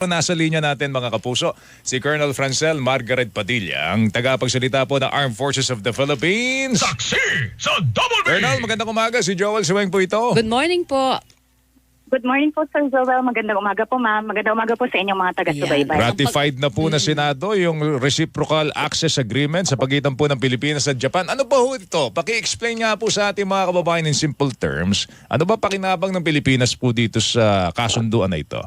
Nasa linya natin mga kapuso, si Colonel Francel Margaret Padilla, ang tagapagsalita po ng Armed Forces of the Philippines. Saksi sa Double B! Colonel, magandang umaga. Si Joel Suweng po ito. Good morning po. Good morning po, Sir Joel. Magandang umaga po, ma'am. Magandang umaga po sa inyong mga taga-subaybay. Yan. Ratified na po na Senado yung Reciprocal Access Agreement sa pagitan po ng Pilipinas at Japan. Ano ba ho ito? Paki-explain nga po sa ating mga kababayan in simple terms. Ano ba pakinabang ng Pilipinas po dito sa kasunduan na ito?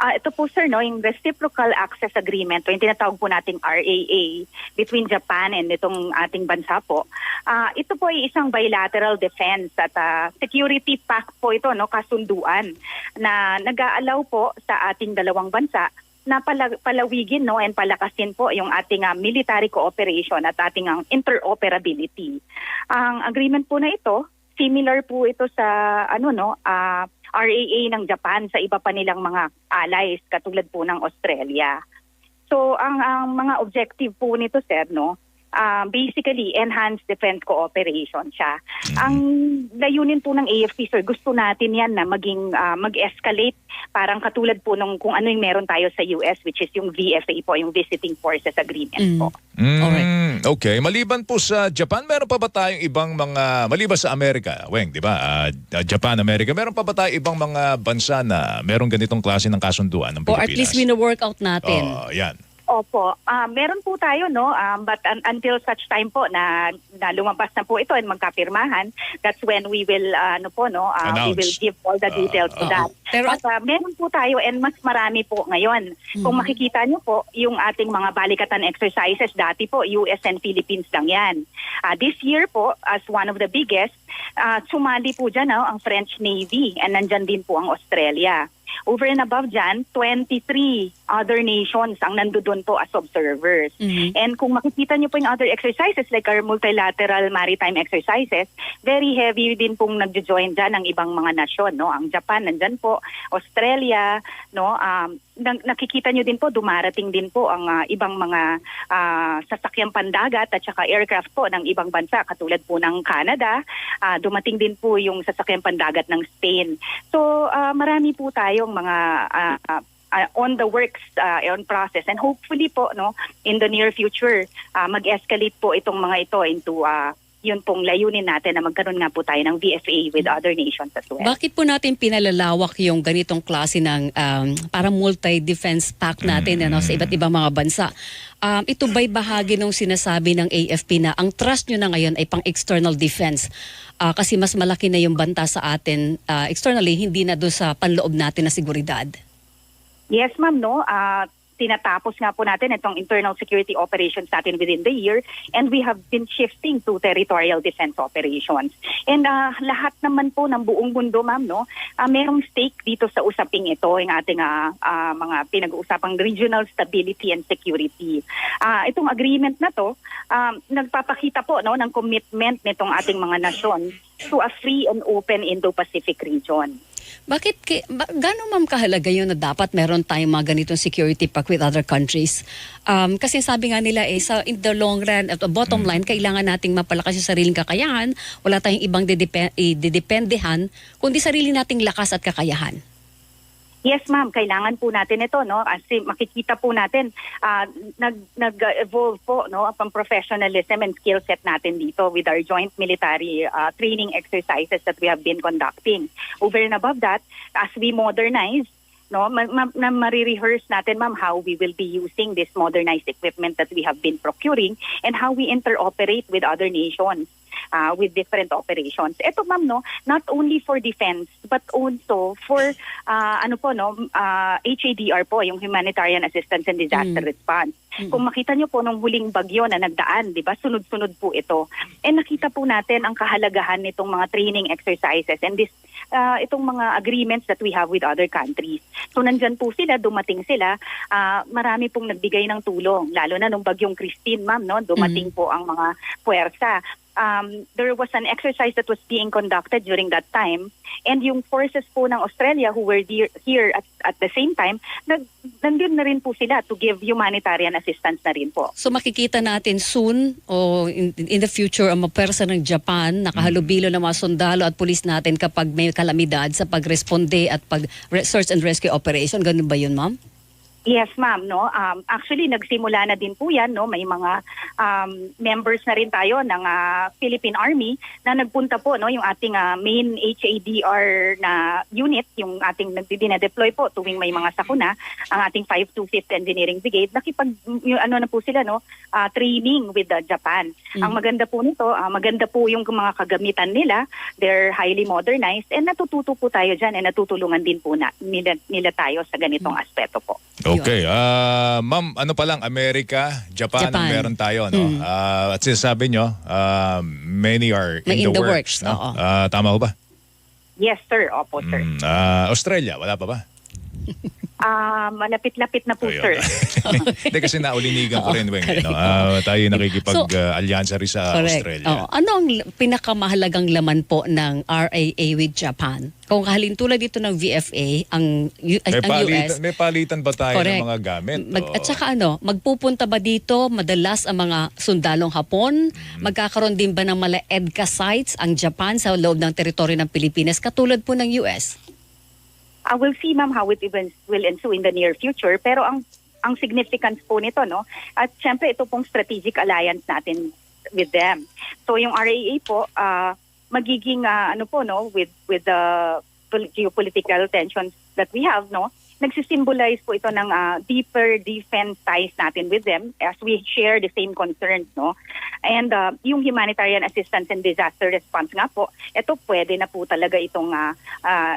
Ah, ito po, sir, no, yung Reciprocal Access Agreement, o yung tinatawag po nating RAA between Japan and itong ating bansa po. Ah, ito po ay isang bilateral defense at ah, security pact po ito, no, kasunduan na nag-aalaw po sa ating dalawang bansa na pala- palawigin no and palakasin po yung ating ah, military cooperation at ating ang interoperability. Ang agreement po na ito, similar po ito sa ano no, ah, RAA ng Japan sa iba pa nilang mga allies katulad po ng Australia. So ang ang mga objective po nito sir no, ah, basically enhanced defense cooperation siya. Ang layunin po ng AFP sir, gusto natin 'yan na maging ah, mag-escalate parang katulad po nung kung ano yung meron tayo sa US which is yung VFA po, yung Visiting Forces Agreement Mm. po. Mm, Alright. Okay. Maliban po sa Japan, meron pa ba tayong ibang mga, maliban sa Amerika, Weng, di ba? Ah, Japan, Amerika, meron pa ba tayong ibang mga bansa na meron ganitong klase ng kasunduan ng Or Pilipinas? at least wino-work out natin. Oh, yan. Opo, Ah, meron po tayo no, um, but un- until such time po na, na lumabas na po ito and magkapirmahan, that's when we will uh, ano po no, ah, we will give all the details to Oo. that. Pero- But ah, meron po tayo and mas marami po ngayon. Kung Mhm. makikita niyo po yung ating mga balikatan exercises dati po US and Philippines lang 'yan. Ah, this year po as one of the biggest, ah, sumali po dyan no, ang French Navy and nandyan din po ang Australia. Over and above dyan, 23 other nations ang nandoon po as observers. Mhm. And kung makikita niyo po yung other exercises like our multilateral maritime exercises, very heavy din pong nagjo-join dyan ang ibang mga nasyon, no? Ang Japan nandyan po, Australia, no? Um, nakikita niyo din po dumarating din po ang ah, ibang mga ah, sasakyang pandagat at saka aircraft po ng ibang bansa katulad po ng Canada, Ah, dumating din po yung sasakyang pandagat ng Spain. So ah, marami po tayong mga ah, ah, ah, on the works uh, on process and hopefully po no in the near future ah, mag-escalate po itong mga ito into uh, yun pong layunin natin na magkaroon nga po tayo ng VFA with other nations as well. Bakit po natin pinalalawak yung ganitong klase ng um, parang multi-defense pact natin ano, sa iba't ibang mga bansa? Um, ito ba'y bahagi ng sinasabi ng AFP na ang trust nyo na ngayon ay pang external defense? Ah, kasi mas malaki na yung banta sa atin ah, externally, hindi na doon sa panloob natin na seguridad. Yes, ma'am, no. Ah, tinatapos nga po natin itong internal security operations natin within the year and we have been shifting to territorial defense operations. And ah, lahat naman po ng buong mundo, ma'am, no, ah, merong stake dito sa usaping ito, yung ating ah, ah, mga pinag-uusapang regional stability and security. Ah, itong agreement na to, um, nagpapakita po no, ng commitment nitong ating mga nasyon to a free and open Indo-Pacific region. Bakit, ki- ba, gano'n ma'am kahalaga yun na dapat meron tayong mga ganitong security pact with other countries? Um, kasi sabi nga nila eh, sa in the long run, at the bottom line, kailangan nating mapalakas yung sariling kakayahan. Wala tayong ibang didepe- ididependehan, kundi sarili nating lakas at kakayahan. Yes, ma'am. Kailangan po natin ito, no? Kasi makikita po natin, ah, nag, nag-evolve po, no? Ang professionalism and skill set natin dito with our joint military ah, training exercises that we have been conducting. Over and above that, as we modernize, no, ma- ma- na marirehearse natin, ma'am, how we will be using this modernized equipment that we have been procuring and how we interoperate with other nations uh, with different operations. Ito ma'am no, not only for defense but also for uh, ano po no, uh, HADR po, yung humanitarian assistance and disaster Mm. response. Mm. Kung makita niyo po nung huling bagyo na nagdaan, 'di ba? Sunod-sunod po ito. And nakita po natin ang kahalagahan nitong mga training exercises and this uh, itong mga agreements that we have with other countries. So nandyan po sila, dumating sila, ah, marami pong nagbigay ng tulong, lalo na nung bagyong Christine, ma'am, no? dumating po ang mga puwersa. Um, there was an exercise that was being conducted during that time and yung forces po ng Australia who were there, here at, at the same time, nag, nandun na rin po sila to give humanitarian assistance na rin po. So makikita natin soon o in, in the future ang mga ng Japan nakahalubilo ng mga sundalo at pulis natin kapag may kalamidad sa pagresponde at pag re- search and rescue operation. Ganun ba yun, ma'am? Yes, ma'am. No, um, actually nagsimula na din po yan. No, may mga um, members na rin tayo ng ah, Philippine Army na nagpunta po. No, yung ating ah, main HADR na unit, yung ating nagdidina-deploy po tuwing may mga sakuna, ang ating 525th Engineering Brigade. Nakipag yung, ano na po sila, no, ah, training with the Japan. Ang maganda po nito, ah, maganda po yung mga kagamitan nila. They're highly modernized and natututo po tayo dyan and natutulungan din po na, nila, nila tayo sa ganitong aspeto po. Okay. Ah, ma'am, ano pa lang, Amerika, Japan, ang Japan. meron tayo. No? Mm. Ah, at sinasabi nyo, ah, many are May in, in the, the works. works, no? oo. Ah, tama ko ba? Yes, sir. Opo, sir. Mm, ah, Australia, wala pa ba? Ah, malapit-lapit na po, Ayun. sir. Hindi kasi naulinigan ko Oo, rin, Weng. eh, no? correct. Ah, tayo So, nakikipag-alyansa rin sa Correct. Australia. Oo. Ano ang pinakamahalagang laman po ng RAA with Japan? Kung halintulad dito ng VFA, ang, U- May, ang US, palitan, may palitan ba tayo Correct. ng mga gamit? Mag, Oo. at saka ano, magpupunta ba dito madalas ang mga sundalong Hapon? Mm-hmm. Magkakaroon din ba ng mala EDCA sites ang Japan sa loob ng teritoryo ng Pilipinas katulad po ng US? I will see, ma'am, how it even will ensue in the near future. Pero ang ang significance po nito, no? At syempre, ito pong strategic alliance natin with them. So yung RAA po, ah, magiging, ah, ano po, no, with, with the pol- geopolitical tensions that we have, no? Nagsisimbolize po ito ng ah, deeper defense ties natin with them as we share the same concerns, no? And ah, yung humanitarian assistance and disaster response nga po, ito pwede na po talaga itong ah,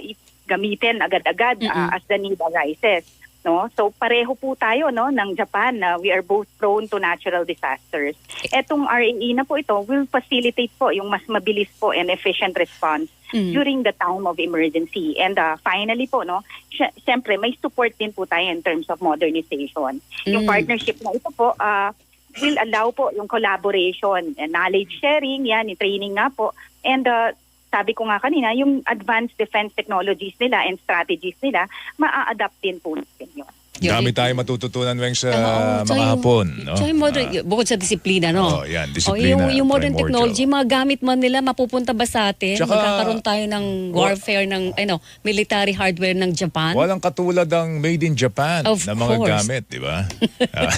i- gamitin agad-agad ah, Mm-mm. as the need arises. No? So pareho po tayo no ng Japan na we are both prone to natural disasters. Etong RAE na po ito will facilitate po yung mas mabilis po and efficient response Mm. during the time of emergency. And uh, finally po no, sy- syempre may support din po tayo in terms of modernization. Yung Mm. partnership na ito po uh, will allow po yung collaboration and knowledge sharing, yan, yung training nga po. And uh, sabi ko nga kanina, yung advanced defense technologies nila and strategies nila, maa-adapt din po natin yun. Dami tayo matututunan, Weng, sa Oo, mga tsaka yung- hapon. No? tsaka yung modern, Ah, y- bukod sa disiplina, no? Oo, yan, disiplina, yung, yung modern primordial. technology, mga gamit man nila, mapupunta ba sa atin? Tsaka- Magkakaroon tayo ng warfare, ng ano, military hardware ng Japan? Walang katulad ang made in Japan Of na mga course. gamit, di ba? Ah,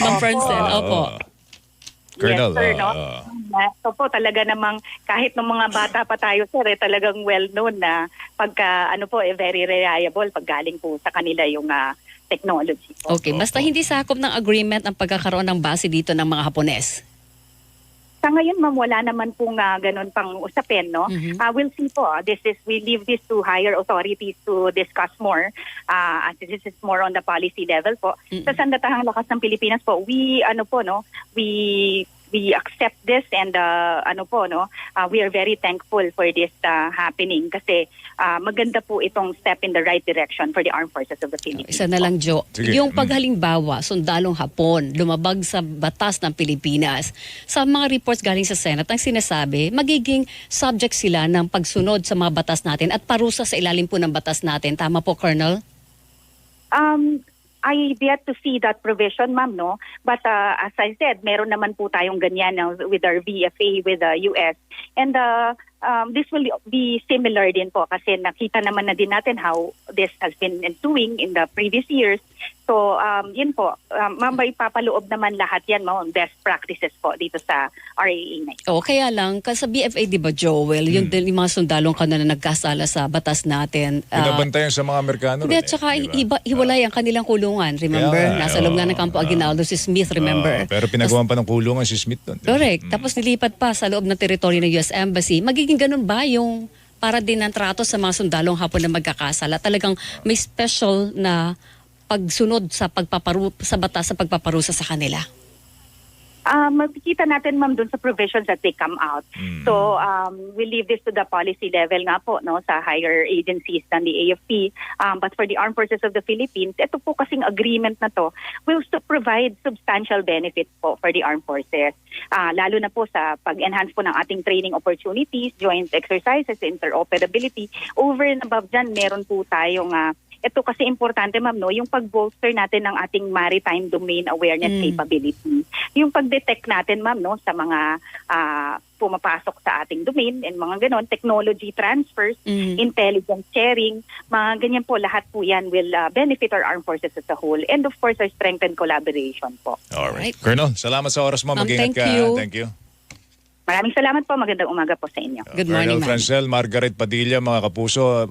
Ma'am Francel, oo. Opo. Colonel, yes, sir, no? oo. Na- So po talaga namang kahit nung mga bata pa tayo sir, eh, talagang well known na pagka ano po eh, very reliable pag galing po sa kanila yung ah, technology po. Okay, basta hindi sakop ng agreement ang pagkakaroon ng base dito ng mga Hapones. Sa ngayon ma'am wala naman pong ah, ganun pang usapin no. Mhm. Ah, we'll see po. This is we leave this to higher authorities to discuss more. Ah, as this is more on the policy level po. Mm-mm. Sa sandatahang lakas ng Pilipinas po, we ano po no, we we accept this and uh, ano po no, ah, we are very thankful for this ah, happening kasi ah, maganda po itong step in the right direction for the armed forces of the Philippines. Isa na lang, Jo. Sige. Yung Mm. paghalimbawa, sundalong Hapon, lumabag sa batas ng Pilipinas. Sa mga reports galing sa Senate, ang sinasabi, magiging subject sila ng pagsunod sa mga batas natin at parusa sa ilalim po ng batas natin. Tama po, Colonel? Um, I yet to see that provision, ma'am, no? But uh, as I said, meron naman po tayong ganyan uh, with our VFA with the US. And uh, um, this will be similar din po kasi nakita naman na din natin how this has been doing in the previous years. So, um, yun po, um, ma'am, may papaloob naman lahat yan, mo best practices po dito sa RAA na ito. O, kaya lang, kasi sa BFA, di ba, Joel, yung, Hmm. yung mga sundalong kanina nagkasala sa batas natin. ah, Binabantayan sa mga Amerikano Hindi, rin at saka eh, di ba? iba, hiwalay ang kanilang kulungan, remember? Kaya nga, Nasa loob nga ng Campo oo. Aguinaldo si Smith, remember? Oo, pero pinagawan pa ng kulungan si Smith doon. di ba? Correct. Mm. Tapos nilipat pa sa loob ng teritoryo ng US Embassy. Magiging ganun ba yung para din ng trato sa mga sundalong hapon na magkakasala? Talagang may special na pagsunod sa pagpaparu sa batas sa pagpaparusa sa kanila. uh, makikita natin ma'am dun sa provisions that they come out. So um, we leave this to the policy level nga po no sa higher agencies than the AFP. Um, but for the Armed Forces of the Philippines, ito po kasing agreement na to will to provide substantial benefits po for the armed forces. Ah, lalo na po sa pag-enhance po ng ating training opportunities, joint exercises, interoperability. Over and above dyan, meron po tayong ah, ito kasi importante ma'am no, yung pag-bolster natin ng ating maritime domain awareness Mm. capability. Yung pag-detect natin ma'am no sa mga ah, pumapasok sa ating domain and mga ganon, technology transfers, Mm. intelligence sharing, mga ganyan po, lahat po yan will ah, benefit our armed forces as a whole. And of course, our strengthened collaboration po. Alright. Alright. Colonel, salamat sa oras mo. Ma'am, Mag-ingat thank ka. you. Thank you. Maraming salamat po. Magandang umaga po sa inyo. Good morning, Colonel. Francel, Margaret Padilla, mga kapuso.